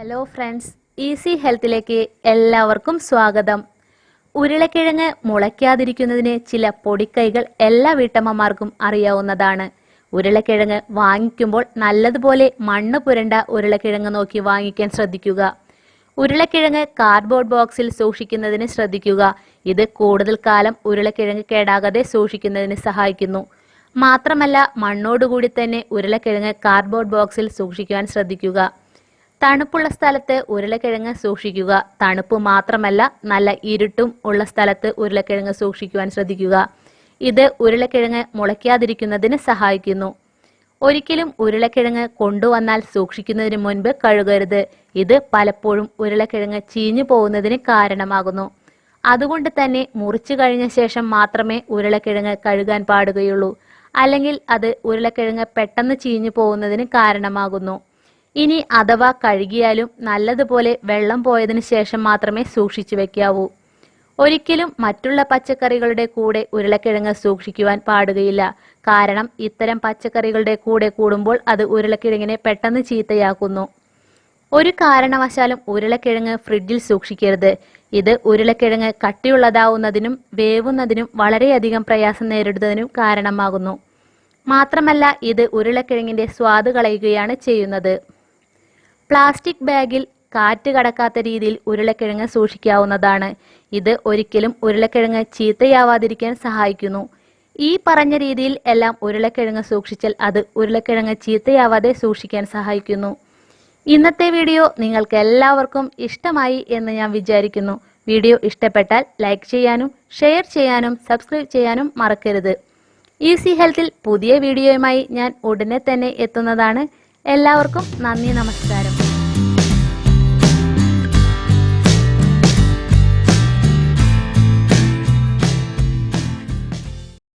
Hello friends easy ഹെൽത്തിലേക്ക് എല്ലാവർക്കും സ്വാഗതം. ഉരുളക്കിഴങ്ങ് മുളയ്ക്കാതിരിക്കുന്നതിന് ചില പൊടിക്കൈകൾ എല്ലാ വീട്ടമ്മമാർക്കും അറിയാവുന്നതാണ്. ഉരുളക്കിഴങ്ങ് വാങ്ങിക്കുമ്പോൾ നല്ലതുപോലെ മണ്ണ് പുരണ്ട ഉരുളക്കിഴങ്ങ് നോക്കി വാങ്ങിക്കാൻ ശ്രദ്ധിക്കുക. ഉരുളക്കിഴങ്ങ് കാർഡ്ബോർഡ് ബോക്സിൽ സൂക്ഷിക്കുന്നതിന് ശ്രദ്ധിക്കുക. ഇത് കൂടുതൽ കാലം ഉരുളക്കിഴങ്ങ് കേടാകാതെ സൂക്ഷിക്കുന്നതിന് സഹായിക്കുന്നു. മാത്രമല്ല മണ്ണോടുകൂടി തന്നെ ഉരുളക്കിഴങ്ങ് കാർഡ്ബോർഡ് ബോക്സിൽ സൂക്ഷിക്കുവാൻ ശ്രദ്ധിക്കുക. തണുപ്പുള്ള സ്ഥലത്ത് ഉരുളക്കിഴങ്ങ് സൂക്ഷിക്കുക. തണുപ്പ് മാത്രമല്ല നല്ല ഇരുട്ടും ഉള്ള സ്ഥലത്ത് ഉരുളക്കിഴങ്ങ് സൂക്ഷിക്കുവാൻ ശ്രദ്ധിക്കുക. ഇത് ഉരുളക്കിഴങ്ങ് മുളയ്ക്കാതിരിക്കുന്നതിന് സഹായിക്കുന്നു. ഒരിക്കലും ഉരുളക്കിഴങ്ങ് കൊണ്ടുവന്നാൽ സൂക്ഷിക്കുന്നതിന് മുൻപ് കഴുകരുത്. ഇത് പലപ്പോഴും ഉരുളക്കിഴങ്ങ് ചീഞ്ഞു പോകുന്നതിന് കാരണമാകുന്നു. അതുകൊണ്ട് തന്നെ മുറിച്ചു കഴിഞ്ഞ ശേഷം മാത്രമേ ഉരുളക്കിഴങ്ങ് കഴുകാൻ പാടുകയുള്ളൂ. അല്ലെങ്കിൽ അത് ഉരുളക്കിഴങ്ങ് പെട്ടെന്ന് ചീഞ്ഞു പോകുന്നതിന് കാരണമാകുന്നു. ഇനി അഥവാ കഴുകിയാലും നല്ലതുപോലെ വെള്ളം പോയതിനു ശേഷം മാത്രമേ സൂക്ഷിച്ചു വെക്കാവൂ. ഒരിക്കലും മറ്റുള്ള പച്ചക്കറികളുടെ കൂടെ ഉരുളക്കിഴങ്ങ് സൂക്ഷിക്കുവാൻ പാടുകയില്ല. കാരണം ഇത്തരം പച്ചക്കറികളുടെ കൂടെ കൂടുമ്പോൾ അത് ഉരുളക്കിഴങ്ങിനെ പെട്ടെന്ന് ചീത്തയാക്കുന്നു. ഒരു കാരണവശാലും ഉരുളക്കിഴങ്ങ് ഫ്രിഡ്ജിൽ സൂക്ഷിക്കരുത്. ഇത് ഉരുളക്കിഴങ്ങ് കട്ടിയുള്ളതാവുന്നതിനും വേവുന്നതിനും വളരെയധികം പ്രയാസം നേരിടുന്നതിനും കാരണമാകുന്നു. മാത്രമല്ല ഇത് ഉരുളക്കിഴങ്ങിന്റെ സ്വാദ് കളയുകയാണ് ചെയ്യുന്നത്. പ്ലാസ്റ്റിക് ബാഗിൽ കാറ്റ് കടക്കാത്ത രീതിയിൽ ഉരുളക്കിഴങ്ങ് സൂക്ഷിക്കാവുന്നതാണ്. ഇത് ഒരിക്കലും ഉരുളക്കിഴങ്ങ് ചീത്തയാവാതിരിക്കാൻ സഹായിക്കുന്നു. ഈ പറഞ്ഞ രീതിയിൽ എല്ലാം ഉരുളക്കിഴങ്ങ് സൂക്ഷിച്ചാൽ അത് ഉരുളക്കിഴങ്ങ് ചീത്തയാവാതെ സൂക്ഷിക്കാൻ സഹായിക്കുന്നു. ഇന്നത്തെ വീഡിയോ നിങ്ങൾക്ക് എല്ലാവർക്കും ഇഷ്ടമായി എന്ന് ഞാൻ വിചാരിക്കുന്നു. വീഡിയോ ഇഷ്ടപ്പെട്ടാൽ ലൈക്ക് ചെയ്യാനും ഷെയർ ചെയ്യാനും സബ്സ്ക്രൈബ് ചെയ്യാനും മറക്കരുത്. ഈസി ഹെൽത്തിൽ പുതിയ വീഡിയോയുമായി ഞാൻ ഉടനെ തന്നെ എത്തുന്നതാണ്. എല്ലാവർക്കും നന്ദി നമസ്കാരം.